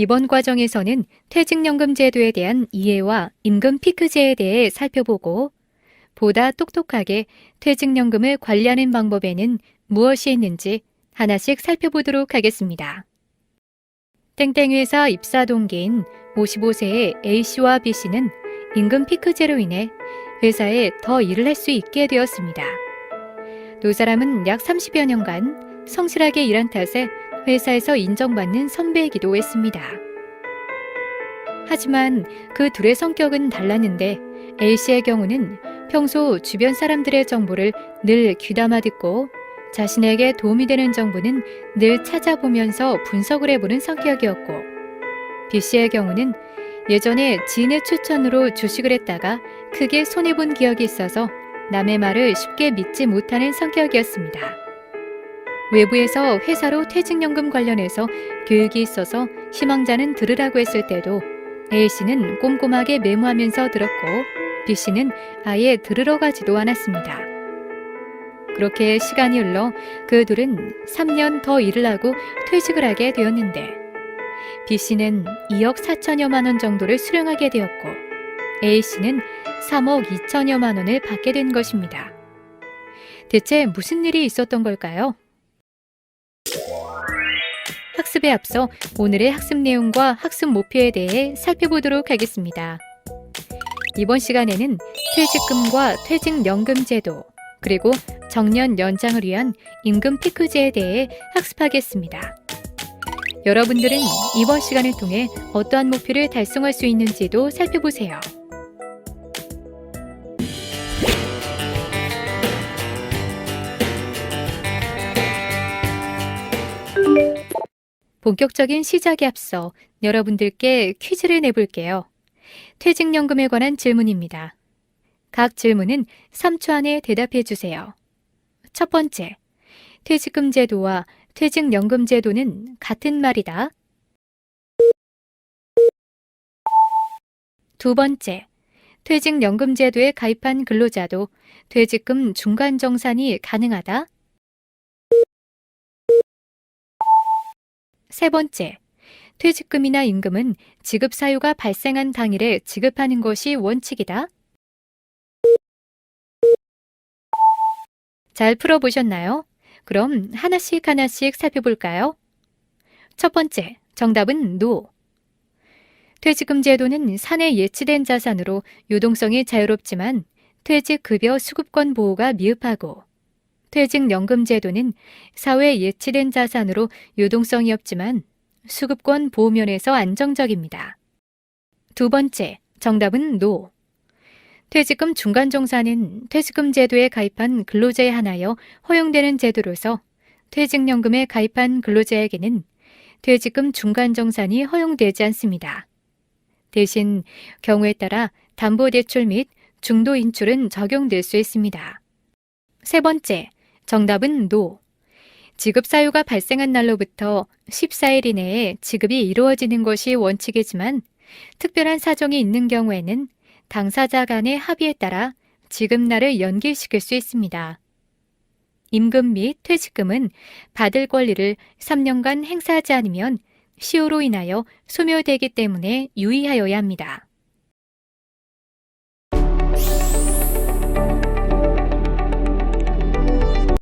이번 과정에서는 퇴직연금 제도에 대한 이해와 임금 피크제에 대해 살펴보고 보다 똑똑하게 퇴직연금을 관리하는 방법에는 무엇이 있는지 하나씩 살펴보도록 하겠습니다. 땡땡 회사 입사 동기인 55세의 A씨와 B씨는 임금 피크제로 인해 회사에 더 일을 할 수 있게 되었습니다. 두 사람은 약 30여 년간 성실하게 일한 탓에 회사에서 인정받는 선배이기도 했습니다. 하지만 그 둘의 성격은 달랐는데 A씨의 경우는 평소 주변 사람들의 정보를 늘 귀담아 듣고 자신에게 도움이 되는 정보는 늘 찾아보면서 분석을 해보는 성격이었고 B씨의 경우는 예전에 지인의 추천으로 주식을 했다가 크게 손해본 기억이 있어서 남의 말을 쉽게 믿지 못하는 성격이었습니다. 외부에서 회사로 퇴직연금 관련해서 교육이 있어서 희망자는 들으라고 했을 때도 A씨는 꼼꼼하게 메모하면서 들었고 B씨는 아예 들으러 가지도 않았습니다. 그렇게 시간이 흘러 그 둘은 3년 더 일을 하고 퇴직을 하게 되었는데 B씨는 2억 4천여만 원 정도를 수령하게 되었고 A씨는 3억 2천여만 원을 받게 된 것입니다. 대체 무슨 일이 있었던 걸까요? 학습에 앞서 오늘의 학습 내용과 학습 목표에 대해 살펴보도록 하겠습니다. 이번 시간에는 퇴직금과 퇴직연금 제도, 그리고 정년 연장을 위한 임금 피크제에 대해 학습하겠습니다. 여러분들은 이번 시간을 통해 어떠한 목표를 달성할 수 있는지도 살펴보세요. 본격적인 시작에 앞서 여러분들께 퀴즈를 내볼게요. 퇴직연금에 관한 질문입니다. 각 질문은 3초 안에 대답해 주세요. 첫 번째, 퇴직금 제도와 퇴직연금 제도는 같은 말이다. 두 번째, 퇴직연금 제도에 가입한 근로자도 퇴직금 중간 정산이 가능하다. 세 번째, 퇴직금이나 임금은 지급 사유가 발생한 당일에 지급하는 것이 원칙이다. 잘 풀어보셨나요? 그럼 하나씩 하나씩 살펴볼까요? 첫 번째, 정답은 NO. 퇴직금 제도는 사내 예치된 자산으로 유동성이 자유롭지만 퇴직급여 수급권 보호가 미흡하고 퇴직연금 제도는 사회 예치된 자산으로 유동성이 없지만 수급권 보호면에서 안정적입니다. 두 번째, 정답은 NO. 퇴직금 중간정산은 퇴직금 제도에 가입한 근로자에 한하여 허용되는 제도로서 퇴직연금에 가입한 근로자에게는 퇴직금 중간정산이 허용되지 않습니다. 대신 경우에 따라 담보대출 및 중도 인출은 적용될 수 있습니다. 세 번째, 정답은 NO. 지급 사유가 발생한 날로부터 14일 이내에 지급이 이루어지는 것이 원칙이지만 특별한 사정이 있는 경우에는 당사자 간의 합의에 따라 지급날을 연기시킬 수 있습니다. 임금 및 퇴직금은 받을 권리를 3년간 행사하지 않으면 시효로 인하여 소멸되기 때문에 유의하여야 합니다.